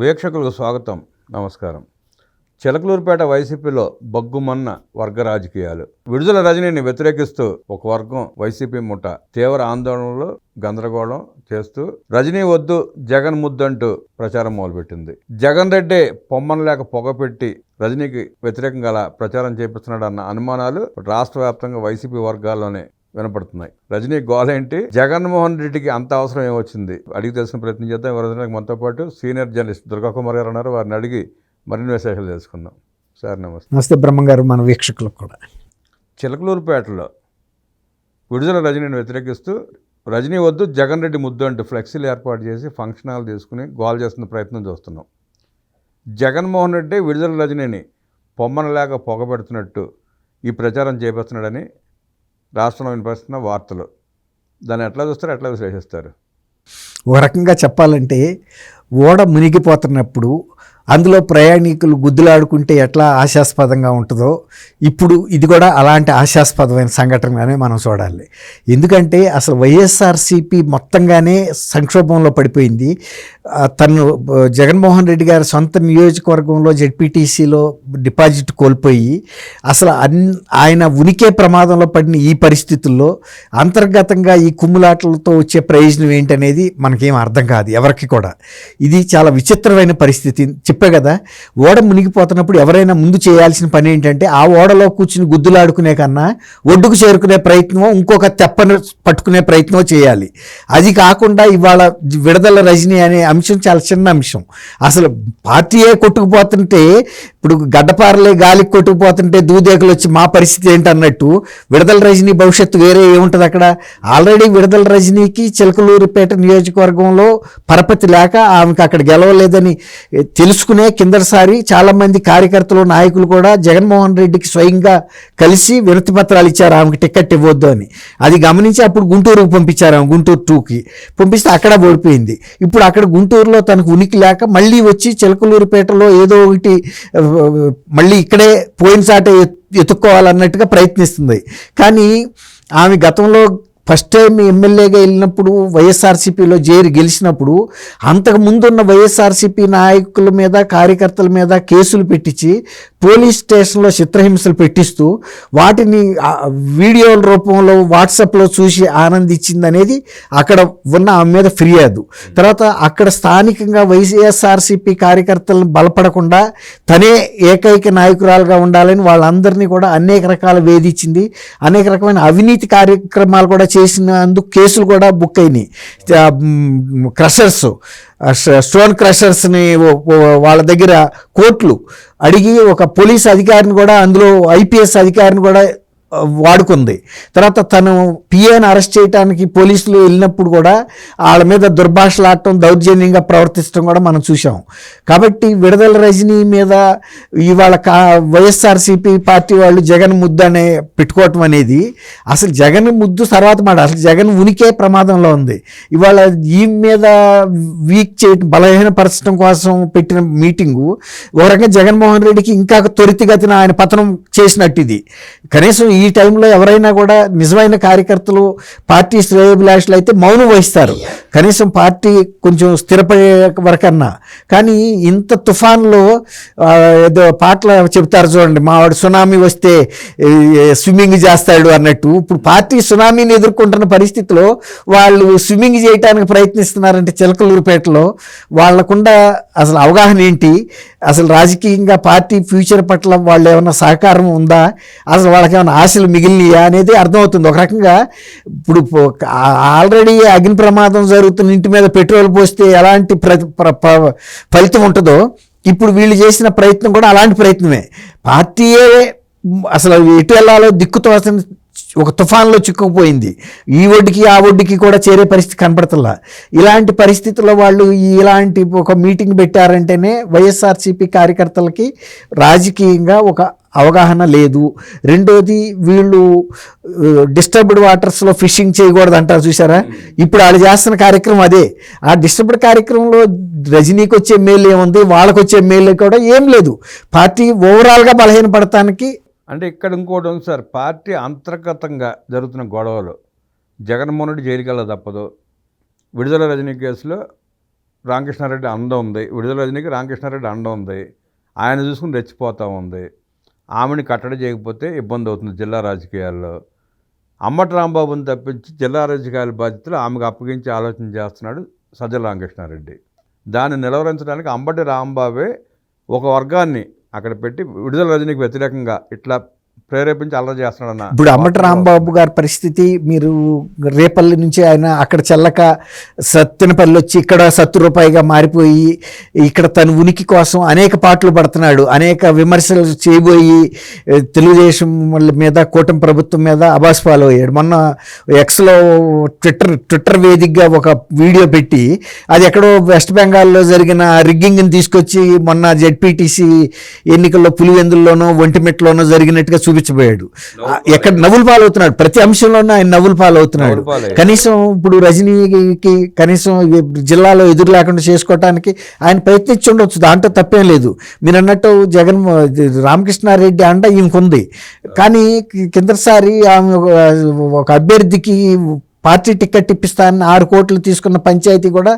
వీక్షకులకు స్వాగతం నమస్కారం. చిలకలూరుపేట వైసీపీలో బగ్గుమన్న వర్గ రాజకీయాలు. విడుదల రజనీని వ్యతిరేకిస్తూ ఒక వర్గం వైసీపీ ముఠ తీవ్ర ఆందోళనలు గందరగోళం చేస్తూ రజనీ వద్దు జగన్ ముద్దంటూ ప్రచారం మొదలుపెట్టింది. జగన్ రెడ్డి పొమ్మన లేక పొగపెట్టి రజనీకి వ్యతిరేకంగా గల ప్రచారం చేపిస్తున్నాడన్న అనుమానాలు రాష్ట్ర వ్యాప్తంగా వైసీపీ వర్గాల్లోనే వినపడుతున్నాయి. రజనీ గోలేంటి జగన్మోహన్ రెడ్డికి అంత అవసరం ఏమొచ్చింది? అడిగి తెలిసిన ప్రయత్నం చేద్దాం. ఎవరైనా మనతో పాటు సీనియర్ జర్నలిస్ట్ దుర్గా కుమార్ గారు ఉన్నారు. వారిని అడిగి మరిన్ని విశేషాలు తెలుసుకుందాం. సార్ నమస్తే. నమస్తే బ్రహ్మంగారు మన వీక్షకులకు కూడా. చిలకలూరుపేటలో విడుదల రజనీని వ్యతిరేకిస్తూ రజనీ వద్దు జగన్ రెడ్డి ముద్దు అంటూ ఫ్లెక్సీలు ఏర్పాటు చేసి ఫంక్షన్ హాల్ తీసుకుని గోల్ చేస్తున్న ప్రయత్నం చూస్తున్నాం. జగన్మోహన్ రెడ్డి విడుదల రజనీని పొమ్మనలేక పొగబెడుతున్నట్టు ఈ ప్రచారం చేపడుతున్నాడని రాష్ట్రంలో వినిపిస్తున్న వార్తలు. దాన్ని ఎట్లా చూస్తారు ఎట్లా విశ్లేషిస్తారు? ఒక రకంగా చెప్పాలంటే ఓడ మునిగిపోతున్నప్పుడు అందులో ప్రయాణికులు గుద్దులాడుకుంటే ఎట్లా ఆశాస్పదంగా ఉంటుందో ఇప్పుడు ఇది కూడా అలాంటి ఆశాస్పదమైన సంఘటనగానే మనం చూడాలి. ఎందుకంటే అసలు వైఎస్ఆర్సీపీ మొత్తంగానే సంక్షోభంలో పడిపోయింది. తను జగన్మోహన్ రెడ్డి గారి సొంత నియోజకవర్గంలో జెడ్పీటీసీలో డిపాజిట్ కోల్పోయి అసలు అన్ ఆయన ఉనికే ప్రమాదంలో పడిన ఈ పరిస్థితుల్లో అంతర్గతంగా ఈ కుమ్ములాటలతో వచ్చే ప్రయోజనం ఏంటనేది మనకేం అర్థం కాదు ఎవరికి కూడా. ఇది చాలా విచిత్రమైన పరిస్థితి. చెప్పే కదా ఓడ మునిగిపోతున్నప్పుడు ఎవరైనా ముందు చేయాల్సిన పని ఏంటంటే ఆ ఓడలో కూర్చుని గుద్దులాడుకునే కన్నా ఒడ్డుకు చేరుకునే ప్రయత్నం ఇంకొక తెప్పను పట్టుకునే ప్రయత్నం చేయాలి. అది కాకుండా ఇవాళ విడుదల రజనీ అనే అంశం చాలా చిన్న అంశం. అసలు పార్టీయే కొట్టుకుపోతుంటే ఇప్పుడు గడ్డపారలే గాలికి కొట్టుకుపోతుంటే దూదేకలు వచ్చి మా పరిస్థితి ఏంటన్నట్టు విడుదల రజనీ భవిష్యత్తు వేరే ఏముంటుంది అక్కడ? ఆల్రెడీ విడుదల రజనీకి చిలకలూరిపేట నియోజకవర్గంలో పరపతి లేక ఆమెకు అక్కడ గెలవలేదని తెలుసుకునే కిందసారి చాలామంది కార్యకర్తలు నాయకులు కూడా జగన్మోహన్ రెడ్డికి స్వయంగా కలిసి వినతి పత్రాలు ఇచ్చారు. ఆమెకు టికెట్ ఇవ్వద్దు అని. అది గమనించి అప్పుడు గుంటూరుకు పంపించారు ఆమె గుంటూరు టూకి. పంపిస్తే అక్కడ ఓడిపోయింది. ఇప్పుడు అక్కడ గుంటూరులో తనకు ఉనికి లేక మళ్ళీ వచ్చి చిలకలూరుపేటలో ఏదో ఒకటి మళ్ళీ ఇక్కడే పోయిన సాటే ఎత్తుక్కోవాలన్నట్టుగా ప్రయత్నిస్తుంది. కానీ ఆమె గతంలో ఫస్ట్ టైం ఎమ్మెల్యేగా వెళ్ళినప్పుడు వైఎస్ఆర్సీపీలో చేరి గెలిచినప్పుడు అంతకు ముందున్న వైఎస్ఆర్సీపీ నాయకుల మీద కార్యకర్తల మీద కేసులు పెట్టించి పోలీస్ స్టేషన్లో చిత్రహింసలు పెట్టిస్తూ వాటిని వీడియోల రూపంలో వాట్సాప్లో చూసి ఆనందించింది అనేది అక్కడ ఉన్న ఆమె మీద ఫిర్యాదు. తర్వాత అక్కడ స్థానికంగా వైఎస్ఆర్సీపీ కార్యకర్తలను బలపడకుండా తనే ఏకైక నాయకురాలుగా ఉండాలని వాళ్ళందరినీ కూడా అనేక రకాల వేధించింది. అనేక రకమైన అవినీతి కార్యక్రమాలు కూడా చేసినందుకు కేసులు కూడా బుక్ అయినాయి. క్రషర్స్. స్టోన్ క్రషర్స్ని వాళ్ళ దగ్గర కోట్లు అడిగి ఒక పోలీస్ అధికారిని కూడా అందులో ఐపీఎస్ అధికారిని కూడా వాడుకుంది. తర్వాత తను పిఏని అరెస్ట్ చేయడానికి పోలీసులు వెళ్ళినప్పుడు కూడా వాళ్ళ మీద దుర్భాషలాడటం దౌర్జన్యంగా ప్రవర్తించడం కూడా మనం చూసాం కాబట్టి విడుదల రజనీ మీద ఇవాళ కా వైఎస్ఆర్సీపీ పార్టీ వాళ్ళు జగన్ ముద్దు అనే పెట్టుకోవటం అనేది అసలు జగన్ ముద్దు తర్వాత మాట అసలు జగన్ ఉనికే ప్రమాదంలో ఉంది. ఇవాళ ఈ మీద వీక్ చేయటం బలహీనపరచడం కోసం పెట్టిన మీటింగు ఒక రకంగా జగన్మోహన్ రెడ్డికి ఇంకా త్వరితగతిన ఆయన పతనం చేసినట్టు ఇది. కనీసం ఈ ఈ టైంలో ఎవరైనా కూడా నిజమైన కార్యకర్తలు పార్టీ శ్రేయభిలాషులు అయితే మౌనం వహిస్తారు. కనీసం పార్టీ కొంచెం స్థిరపడే వరకన్నా. కానీ ఇంత తుఫాన్లో ఏదో పాటలు చెప్తారు చూడండి మావాడు సునామీ వస్తే స్విమ్మింగ్ చేస్తాడు అన్నట్టు. ఇప్పుడు పార్టీ సునామీని ఎదుర్కొంటున్న పరిస్థితిలో వాళ్ళు స్విమ్మింగ్ చేయడానికి ప్రయత్నిస్తున్నారంటే చిలకలూరుపేటలో వాళ్ళకుండా అసలు అవగాహన ఏంటి? అసలు రాజకీయంగా పార్టీ ఫ్యూచర్ పట్ల వాళ్ళు ఏమైనా సహకారం ఉందా? అసలు వాళ్ళకి ఏమైనా ఆశలు మిగిలినయా అనేది అర్థమవుతుంది. ఒక రకంగా ఇప్పుడు ఆల్రెడీ అగ్ని ప్రమాదం జరుగుతున్న ఇంటి మీద పెట్రోల్ పోస్తే ఎలాంటి ప్ర ప్ర- ఫలితం ఉంటుందో ఇప్పుడు వీళ్ళు చేసిన ప్రయత్నం కూడా అలాంటి ప్రయత్నమే. పార్టీయే అసలు ఎటు వెళ్ళాలో దిక్కుతో అసలు ఒక తుఫాన్లో చిక్కుకుపోయింది. ఈ ఒడ్డుకి ఆ ఒడ్డుకి కూడా చేరే పరిస్థితి కనపడతల్లా ఇలాంటి పరిస్థితుల్లో వాళ్ళు ఈ ఇలాంటి ఒక మీటింగ్ పెట్టారంటేనే వైఎస్ఆర్సీపీ కార్యకర్తలకి రాజకీయంగా ఒక అవగాహన లేదు. రెండోది వీళ్ళు డిస్టర్బ్డ్ వాటర్స్లో ఫిషింగ్ చేయకూడదు అంటారు చూసారా ఇప్పుడు వాళ్ళు చేస్తున్న కార్యక్రమం అదే. ఆ డిస్టర్బ్డ్ కార్యక్రమంలో రజనీకి వచ్చే మేలు ఏముంది వాళ్ళకి వచ్చే మేలు కూడా ఏం లేదు. పార్టీ ఓవరాల్గా బలహీనపడటానికి అంటే ఇక్కడ ఇంకోటి ఉంది సార్ పార్టీ అంతర్గతంగా జరుగుతున్న గొడవలు. జగన్మోహన్ రెడ్డి జైలుకెళ్ళ తప్పదు. విడుదల రజనీ కేసులో రామకృష్ణారెడ్డి అండ ఉంది. విడుదల రజనీకి రామకృష్ణారెడ్డి అండ ఉంది. ఆయన చూసుకుని రెచ్చిపోతూ ఉంది. ఆమెని కట్టడి చేయకపోతే ఇబ్బంది అవుతుంది జిల్లా రాజకీయాల్లో. అమ్మటి రాంబాబుని తప్పించి జిల్లా రాజకీయాల బాధ్యతలు ఆమెకు అప్పగించి ఆలోచన చేస్తున్నాడు సజ్జల రామకృష్ణారెడ్డి. దాన్ని నిలవరించడానికి అంబటి రాంబాబే ఒక వర్గాన్ని అక్కడ పెట్టి విడుదల రజనీకి వ్యతిరేకంగా ఇట్లా ప్రేరేపించి అల్లరి చేస్తున్నాడన్న ఇప్పుడు అమ్మటి రాంబాబు గారి పరిస్థితి మీరు రేపల్లి నుంచి ఆయన అక్కడ చెల్లక సత్తినపల్లి వచ్చి ఇక్కడ సత్తు రూపాయిగా మారిపోయి ఇక్కడ తన ఉనికి కోసం అనేక పాటలు పడుతున్నాడు అనేక విమర్శలు చేయబోయి తెలుగుదేశం మీద కూటమి ప్రభుత్వం మీద అబాస్ ఫాలో అయ్యాడు. మొన్న ఎక్స్లో ట్విట్టర్ ట్విట్టర్ వేదికగా ఒక వీడియో పెట్టి అది ఎక్కడో వెస్ట్ బెంగాల్లో జరిగిన రిగ్గింగ్ని తీసుకొచ్చి మొన్న జెడ్పీటీసీ ఎన్నికల్లో పులివెందుల్లోనో ఒంటిమిట్లోనో జరిగినట్టుగా చూపించబోయాడు ఆ, ఎక్కడ నవ్వులు పాలవుతున్నాడు. ప్రతి అంశంలోనూ ఆయన నవ్వులు పాలవుతున్నాడు. కనీసం ఇప్పుడు రజనీకి కనీసం జిల్లాలో ఎదురు లేకుండా చేసుకోవటానికి ఆయన ప్రయత్నించి ఉండొచ్చు. దాంట్లో తప్పేం లేదు. మీరు అన్నట్టు జగన్ రామకృష్ణారెడ్డి అండ ఈమెకుంది కానీ కిందసారి ఆమె ఒక అభ్యర్థికి పార్టీ టికెట్ ఇప్పిస్తానని ఆరు కోట్లు తీసుకున్న పంచాయతీ కూడా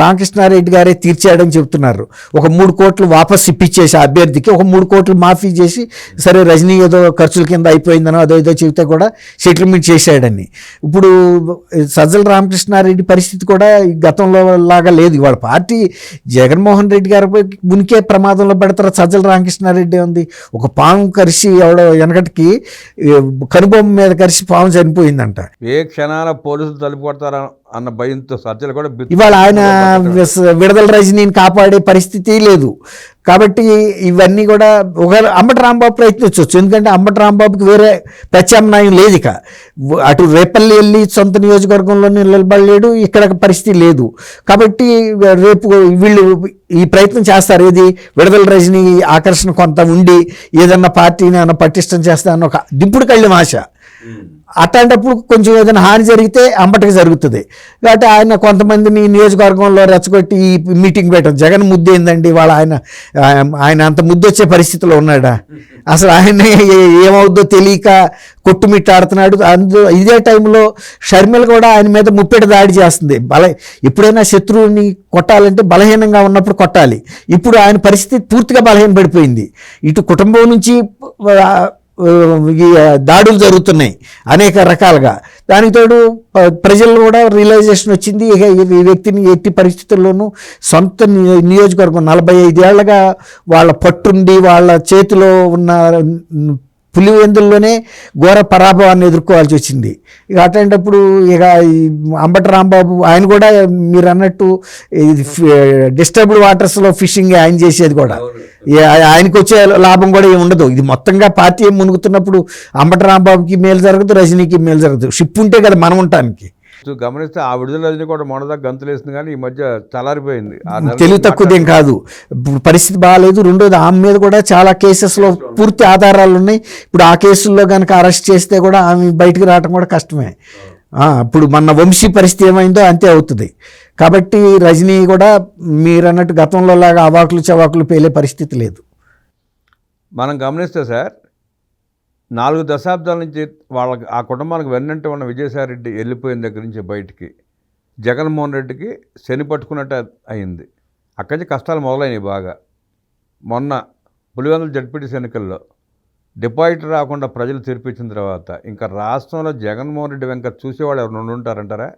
రామకృష్ణారెడ్డి గారే తీర్చాడని చెబుతున్నారు. ఒక మూడు కోట్లు వాపస్ ఇప్పించేసి ఆ అభ్యర్థికి ఒక మూడు కోట్లు మాఫీ చేసి సరే రజనీ ఏదో ఖర్చుల కింద అయిపోయిందనో అదో ఏదో చెబితే కూడా సెటిల్మెంట్ చేశాడని. ఇప్పుడు సజ్జల రామకృష్ణారెడ్డి పరిస్థితి కూడా గతంలో లాగా లేదు. ఇవాళ పార్టీ జగన్మోహన్ రెడ్డి గారి మునికే ప్రమాదంలో పెడతారు సజ్జల రామకృష్ణారెడ్డి ఉంది. ఒక పాము కరిసి ఎవడో వెనకటికి కనుబొమ్మ మీద కరిసి పాము చనిపోయిందంట. ఏ క్షణాల పోలీసులు తలుపు కొడతారా అన్న భయంతో సజ్జలు కూడా ఇవాళ ఆయన విడుదల రజనీని కాపాడే పరిస్థితి లేదు. కాబట్టి ఇవన్నీ కూడా ఒక అంబటి రాంబాబు ప్రయత్నించవచ్చు. ఎందుకంటే అంబటి రాంబాబుకి వేరే ప్రత్యామ్నాయం లేదు ఇక. అటు రేపల్లి వెళ్ళి సొంత నియోజకవర్గంలో నిలబడలేడు ఇక్కడ పరిస్థితి లేదు. కాబట్టి రేపు వీళ్ళు ఈ ప్రయత్నం చేస్తారు. ఏది? విడుదల రజనీ ఆకర్షణ కొంత ఉండి ఏదన్నా పార్టీని ఏమన్నా పటిష్టం చేస్తానన్న ఒక దింపుడు కళ్ళి ఆశ. అట్లాంటప్పుడు కొంచెం ఏదైనా హాని జరిగితే అంబటికి జరుగుతుంది. కాబట్టి ఆయన కొంతమందిని నియోజకవర్గంలో రెచ్చగొట్టి ఈ మీటింగ్ పెట్టడం. జగన్ ముద్దు ఏందండి? వాళ్ళ ఆయన ఆయన అంత ముద్దు వచ్చే పరిస్థితిలో ఉన్నాడా? అసలు ఆయన ఏమవుద్దో తెలియక కొట్టుమిట్టాడుతున్నాడు. అందు ఇదే టైంలో షర్మిల కూడా ఆయన మీద ముప్పెట దాడి చేస్తుంది. బల ఎప్పుడైనా శత్రువుని కొట్టాలంటే బలహీనంగా ఉన్నప్పుడు కొట్టాలి. ఇప్పుడు ఆయన పరిస్థితి పూర్తిగా బలహీన పడిపోయింది ఇటు కుటుంబం నుంచి దాడులు జరుగుతున్నాయి అనేక రకాలుగా. దానికి తోడు ప్రజలు కూడా రియలైజేషన్ వచ్చింది. ఇక ఈ- వ్యక్తిని ఎట్టి పరిస్థితుల్లోనూ సొంత నియోజకవర్గం నలభై ఐదేళ్ళగా వాళ్ళ పట్టుండి వాళ్ళ చేతిలో ఉన్న పులివెందుల్లోనే ఘోర పరాభవాన్ని ఎదుర్కోవాల్సి వచ్చింది. ఇక అట్లాంటప్పుడు ఇక అంబటి రాంబాబు ఆయన కూడా మీరు అన్నట్టు ఇది డిస్టర్బ్డ్ వాటర్స్లో ఫిషింగ్ ఆయన చేసేది కూడా. ఆయనకు వచ్చే లాభం కూడా ఏమి ఉండదు. ఇది మొత్తంగా పార్టీ ఏం మునుగుతున్నప్పుడు అంబటి రాంబాబుకి మేలు జరగదు రజనీకి మేలు జరగదు. షిప్ ఉంటే కదా మనం ఉండటానికి గమనిస్తే ఆ విడుదల కూడా మొన్నదాకా గంతులేసింది కానీ ఈ మధ్య చలారిపోయింది తెలివి తక్కువదేం కాదు. పరిస్థితి బాగాలేదు. రెండోది ఆమె మీద కూడా చాలా కేసెస్లో పూర్తి ఆధారాలు ఉన్నాయి. ఇప్పుడు ఆ కేసుల్లో కనుక అరెస్ట్ చేస్తే కూడా ఆమె బయటికి రావడం కూడా కష్టమే. ఆ, ఇప్పుడు మన వంశీ పరిస్థితి ఏమైందో అంతే అవుతుంది. కాబట్టి రజనీ కూడా మీరు అన్నట్టు గతంలో లాగా అవాకులు చవాకులు పేలే పరిస్థితి లేదు. మనం గమనిస్తే సార్ నాలుగు దశాబ్దాల నుంచి వాళ్ళకి ఆ కుటుంబానికి వెన్నంట ఉన్న విజయసాయిరెడ్డి వెళ్ళిపోయిన దగ్గర నుంచి బయటికి జగన్మోహన్ రెడ్డికి శని పట్టుకున్నట్టు అయింది. అక్కడి నుంచి కష్టాలు మొదలైనవి బాగా. మొన్న పులివెందుల జడ్పీటీసీ ఎన్నికల్లో డిపాజిట్ రాకుండా ప్రజలు తెరిపించిన తర్వాత ఇంకా రాష్ట్రంలో జగన్మోహన్ రెడ్డి వెంక చూసేవాళ్ళు ఎవరు ఉంటారంటారా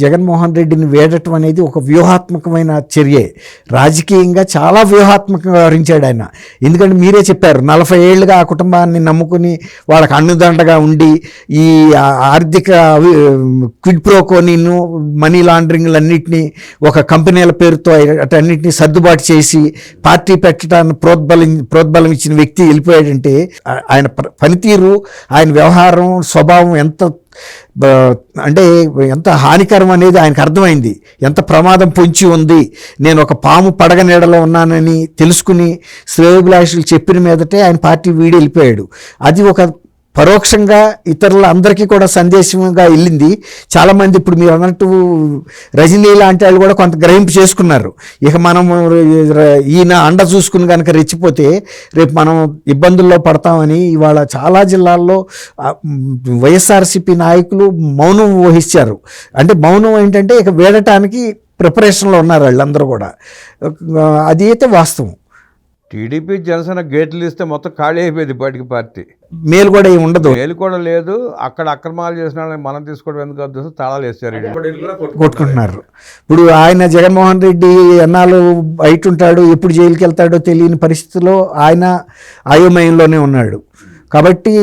జగన్మోహన్ రెడ్డిని వేడటం అనేది ఒక వ్యూహాత్మకమైన చర్యే. రాజకీయంగా చాలా వ్యూహాత్మకంగా వ్యవహరించాడు ఆయన. ఎందుకంటే మీరే చెప్పారు నలభై ఏళ్ళుగా ఆ కుటుంబాన్ని నమ్ముకుని వాళ్ళకి అన్నుదండగా ఉండి ఈ ఆర్థిక అవి- క్విడ్ ప్రోకోనిను మనీ లాండరింగ్లన్నింటినీ ఒక కంపెనీల పేరుతో అటన్నిటిని సర్దుబాటు చేసి పార్టీ పెట్టడానికి ప్రోద్బలం ప్రోద్బలం ఇచ్చిన వ్యక్తి వెళ్ళిపోయాడంటే ఆయన ప- పనితీరు ఆయన వ్యవహారం స్వభావం ఎంత అంటే ఎంత హానికరం అనేది ఆయనకు అర్థమైంది. ఎంత ప్రమాదం పొంచి ఉంది. నేను ఒక పాము పడగ నీడలో ఉన్నానని తెలుసుకుని శ్రేయోభిలాషులు చెప్పిన మీదటే ఆయన పార్టీ వీడి వెళ్ళిపోయాడు. అది ఒక పరోక్షంగా ఇతరుల అందరికీ కూడా సందేశంగా వెళ్ళింది. చాలామంది ఇప్పుడు మీరు అన్నట్టు రజనీ లాంటి వాళ్ళు కూడా కొంత గ్రహింపు చేసుకున్నారు. ఇక మనం ఈయన అండ చూసుకుని కనుక రెచ్చిపోతే రేపు మనం ఇబ్బందుల్లో పడతామని ఇవాళ చాలా జిల్లాల్లో వైఎస్ఆర్సీపీ నాయకులు మౌనం వహించారు. అంటే మౌనం ఏంటంటే ఇక వేడటానికి ప్రిపరేషన్లో ఉన్నారు వాళ్ళందరూ కూడా. అది అయితే వాస్తవం. టీడీపీ జనసేన గేట్లు ఇస్తే మొత్తం ఖాళీ అయిపోయింది బయటికి పార్టీ. మేలు కూడా ఏమి ఉండదు. మేలు కూడా లేదు. అక్కడ అక్రమాలు చేసిన వాళ్ళని మనం తీసుకోవడం ఎందుకు ఉద్దేశం తాళాలు వేస్తారు కొట్టుకుంటున్నారు. ఇప్పుడు ఆయన జగన్మోహన్ రెడ్డి ఎన్నాళ్ళు బయట ఉంటాడు ఎప్పుడు జైలుకి వెళ్తాడో తెలియని పరిస్థితిలో ఆయన అయోమయంలోనే ఉన్నాడు. కాబట్టి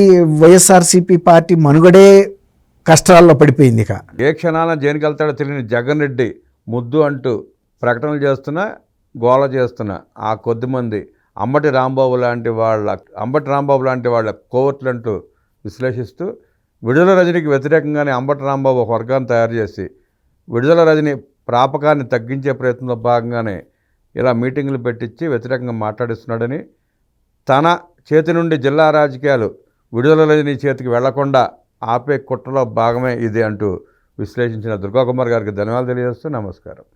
వైఎస్ఆర్సీపీ పార్టీ మనుగడే కష్టాల్లో పడిపోయింది ఇక. ఏ క్షణాన జైలుకి వెళ్తాడో తెలియని జగన్ రెడ్డి ముద్దు అంటూ ప్రకటనలు చేస్తున్నా గోల చేస్తున్నా ఆ కొద్దిమంది అంబటి రాంబాబు లాంటి వాళ్ళ అంబటి రాంబాబు లాంటి వాళ్ళ కోవర్ట్లంటూ విశ్లేషిస్తూ విడుదల రజనీకి వ్యతిరేకంగానే అంబటి రాంబాబు ఒక వర్గాన్ని తయారు చేసి విడుదల రజని ప్రాపకాన్ని తగ్గించే ప్రయత్నంలో భాగంగానే ఇలా మీటింగులు పెట్టించి వ్యతిరేకంగా మాట్లాడిస్తున్నాడని తన చేతి నుండి జిల్లా రాజకీయాలు విడుదల రజని చేతికి వెళ్ళకుండా ఆపే కుట్రలో భాగమే ఇది అంటూ విశ్లేషించిన దుర్గాకుమార్ గారికి ధన్యవాదాలు తెలియజేస్తూ నమస్కారం.